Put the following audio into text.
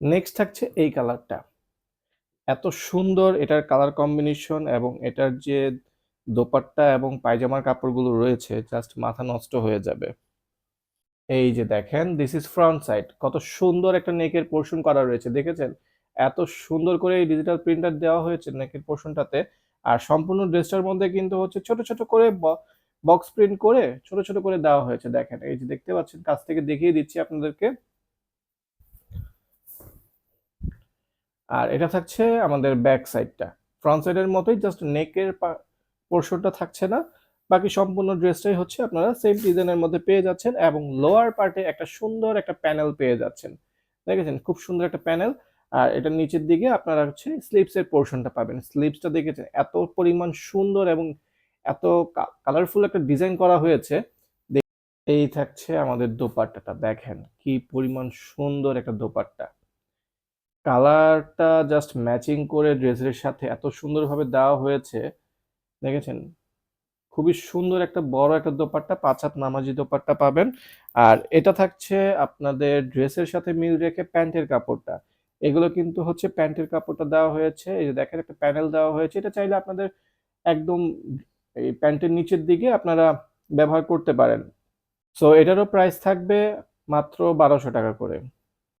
Next থাকছে এই কালারটা এত সুন্দর এটার কালার কম্বিনেশন এবং এটার যে দোপাট্টা এবং পায়জামার কাপড়গুলো রয়েছে জাস্ট মাথা নষ্ট হয়ে যাবে। এই যে দেখেন দিস ইজ ফ্রন্ট সাইড কত সুন্দর একটা নেকের পোর্শন করা রয়েছে, দেখেছেন? এত সুন্দর করে এই ডিজিটাল প্রিন্টার দেওয়া হয়েছে নেকের পোর্শনটাতে আর সম্পূর্ণ ড্রেসটার মধ্যে কিন্তু হচ্ছে ছোট ছোট করে বক্স প্রিন্ট করে ছোট ছোট করে দেওয়া হয়েছে। দেখেন, এই যে দেখতে পাচ্ছেন, কাছ থেকে দেখিয়ে দিচ্ছি আপনাদেরকে। আর এটা থাকছে আমাদের ব্যাক সাইডটা ফ্রন্ট সাইডের মতোই জাস্ট নেকের পোর্শনটা থাকছে না। বাকি সম্পূর্ণ ড্রেসটাই হচ্ছে আপনারা সেম ডিজাইনের মধ্যে পেয়ে যাচ্ছেন এবং লোয়ার পার্টে একটা সুন্দর একটা প্যানেল পেয়ে যাচ্ছেন। দেখেছেন? খুব সুন্দর একটা প্যানেল আর এটার নিচের দিকে আপনারা হচ্ছে স্লিপসের পোর্শনটা পাবেন। স্লিপসটা দেখেছেন? এত পরিমাণ সুন্দর এবং এত কালারফুল একটা ডিজাইন করা হয়েছে। এই থাকছে আমাদের দোপাট্টাটা। দেখেন কি পরিমাণ সুন্দর একটা দোপাট্টা। কালারটা জাস্ট ম্যাচিং করে ড্রেসের সাথে এত সুন্দরভাবে দেওয়া হয়েছে, দেখেছেন? খুবই সুন্দর একটা বড় একটা দোপাট্টা, পাঁচ হাত নামাজি দোপাট্টা পাবেন। আর এটা থাকছে আপনাদের ড্রেসের সাথে মিল রেখে প্যান্টের কাপড়টা। এগুলো কিন্তু হচ্ছে প্যান্টের কাপড়টা দেওয়া হয়েছে, এই যে দেখেন একটা প্যানেল দেওয়া হয়েছে। এটা চাইলে আপনাদের একদম এই প্যান্টের নিচের দিকে আপনারা ব্যবহার করতে পারেন। সো এটারও প্রাইস থাকবে মাত্র বারোশো টাকা করে।